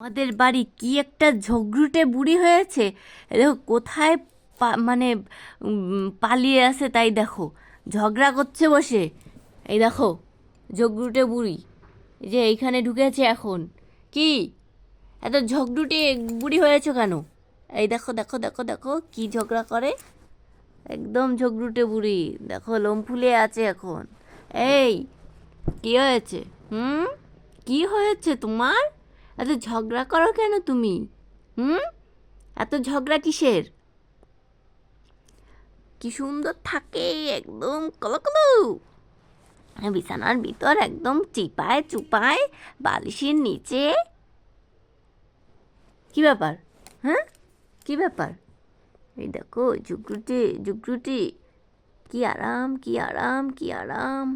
আমাদের বাড়ি কি একটা ঝগড়ুটে বুড়ি হয়েছে? দেখো, কোথায় মানে পালিয়ে আছে তাই দেখো। ঝগড়া করছে বসে। এই দেখো, ঝগড়ুটে বুড়ি। যে এইখানে ঢুকেছে এখন। কি? এত ঝগড়ুটে বুড়ি হয়েছে কেন? এই দেখো দেখো দেখো দেখো, কি ঝগড়া করে। একদম ঝগড়ুটে বুড়ি। দেখো, লোম ফুলে আছে এখন। এই, কি হয়েছে? হুম? কি হয়েছে তোমার? এত ঝগড়া করো কেন তুমি? হুম? এত ঝগড়া কিসের? কি সুন্দর থাকে, একদম কলকলো বিছানার ভিতর একদম চিপায় চুপায় বালিশের নিচে। কি ব্যাপার? হ্যাঁ? কি ব্যাপার? এই দেখো জুগরুটি জুগরুটি কি আরাম কি আরাম কি আরাম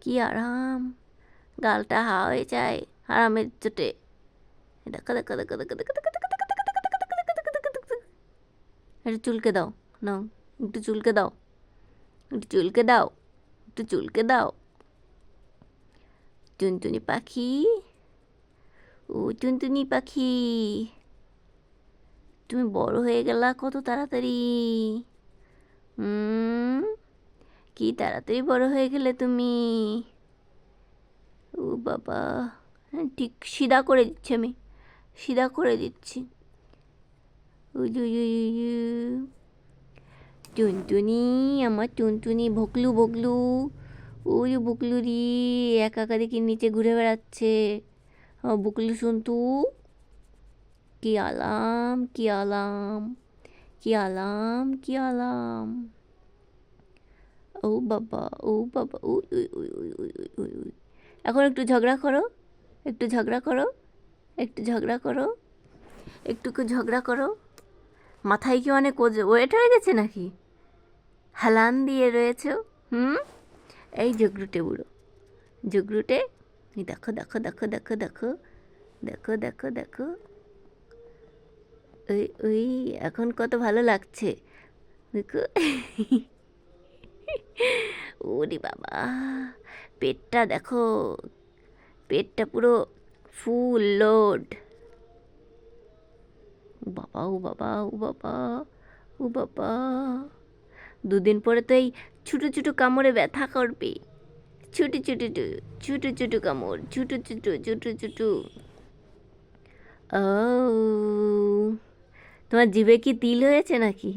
কি আরাম। গালটা হা হয়ে যায়। হারামের চোটে দেখা দেখা দেখা দেখা দেখা দেখা একটু চুলকে দাও নাও একটু চুলকে দাও একটু চুলকে দাও একটু চুলকে দাও টুনটুনি পাখি ও টুনটুনি পাখি তুমি বড় হয়ে গেলা কত তাড়াতাড়ি কি তাড়াতাড়ি বড় হয়ে গেলে তুমি ও বাবা হ্যাঁ, ঠিক, সিধা করে দিচ্ছি আমি। সিধা করে দিচ্ছি। টুনটুনি, আমার টুনটুনি, ভকলু ভকলু। ওই বুকলু রি একা একা দেখি নিচে ঘুরে বেড়াচ্ছে। আমার বুকলু শুনতু কি আলাম কি আলাম কি আলাম কি আলাম। ও বাবা ও বাবা ও। এখন একটু ঝগড়া করো। একটু ঝগড়া করো, একটু ঝগড়া করো একটু ঝগড়া করো। মাথায় কি অনেক ওয়েট হয়ে গেছে নাকি? হালান দিয়ে রয়েছে? হুম? এই জগরুটে বুড়ো। জগরুটে দেখো দেখো দেখো দেখো দেখো দেখো দেখো দেখো। ওই ওই, এখন কত ভালো লাগছে। দেখো। ওরে বাবা, পেটটা দেখো পেটটা পুরো ফুল লোড। বাবা, ও বাবা ও বাবা ও বাবা। দুদিন পরে তো এই ছোটো ছোটো কামড়ে ব্যথা করবে। ছোটো ছোটো ছোটো ছোটো কামড়, ছোটো ছোটো ছোটো ছোটো। ও তোমার জিভে কি তিল হয়েছে নাকি?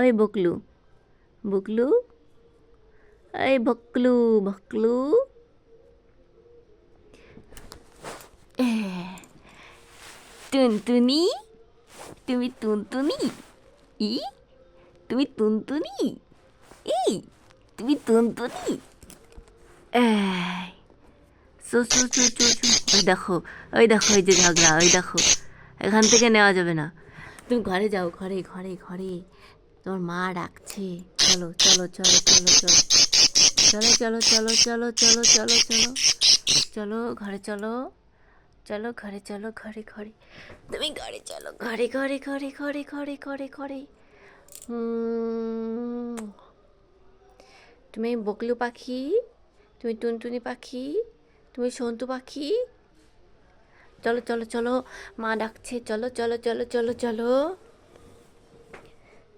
ওই বকলু বকলু, এই বকলু বকলু। টুনটুনি তুমি টুনটুনি ই তুমি টুনটুনি এই তুমি টুনটুনি সো সো সো সো ওই দেখো ওই দেখো ওই যে ঝগড়া ওই দেখো এখান থেকে নেওয়া যাবে না তুমি ঘরে যাও ঘরে ঘরে ঘরে তোমার মা ডাকছে চলো চলো চলো চলো চলো চলো চলো চলো চলো চলো চলো চলো চলো ঘরে চলো চলো ঘরে চলো ঘরে ঘরে। তুমি ঘরে চলো, ঘরে ঘরে ঘরে ঘরে ঘরে ঘরে ঘরে। তুমি বকলু পাখি, তুমি টুনটুনি পাখি, তুমি সন্তু পাখি। চলো চলো চলো, মা ডাকছে, চলো চলো চলো চলো চলো।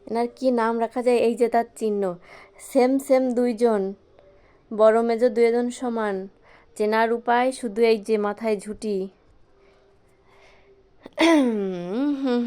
এনার কি নাম রাখা যায়? এই যে তার চিহ্ন। সেম সেম দুইজন। বড় মেজো দুজন সমান। চেনার উপায় শুধু এই যে মাথায় ঝুটি। হুম হুম